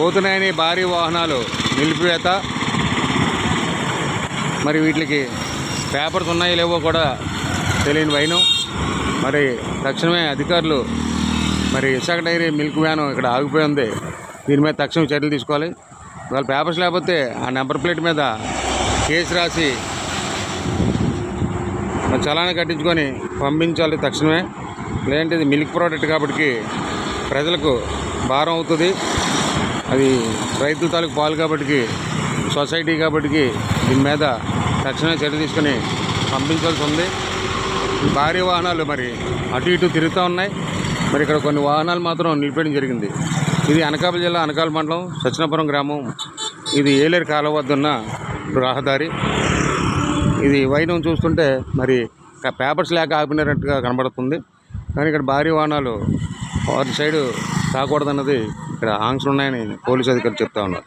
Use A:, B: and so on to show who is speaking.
A: పోతున్నాయని భారీ వాహనాలు నిలిపివేత. మరి వీటికి పేపర్స్ ఉన్నాయో లేవో కూడా తెలియని వైనం. మరి తక్షణమే అధికారులు మరి విశాఖ డైరీ మిల్క్ వ్యాన్ ఇక్కడ ఆగిపోయి ఉంది. దీని మీద తక్షణం చర్యలు తీసుకోవాలి. వాళ్ళ పేపర్స్ లేకపోతే ఆ నెంబర్ ప్లేట్ మీద కేసు రాసి మరి చలానా కట్టించుకొని పంపించాలి తక్షణమే. లేదంటే ఇది మిల్క్ ప్రోడక్ట్ కాబట్టి ప్రజలకు భారం అవుతుంది. అది రైతుల తాలూకు పాలు కాబట్టి సొసైటీ కాబట్టి దీని మీద తక్షణ చర్య తీసుకొని పంపించాల్సి ఉంది. భారీ వాహనాలు మరి అటు ఇటు తిరుగుతూ ఉన్నాయి. మరి ఇక్కడ కొన్ని వాహనాలు మాత్రం నిలిపేయడం జరిగింది. ఇది అనకాపల్లి జిల్లా అనకాపల్లి మండలం సత్యనాపురం గ్రామం. ఇది ఏలేరు కాలువ వద్ద ఉన్న రహదారి. ఇది వైనం చూస్తుంటే మరి పేపర్స్ లేక ఆపినట్టుగా కనబడుతుంది. కానీ ఇక్కడ భారీ వాహనాలు వాటి సైడు రాకూడదన్నది ఇక్కడ ఆంక్షలు ఉన్నాయని పోలీసు అధికారులు చెప్తా ఉన్నారు.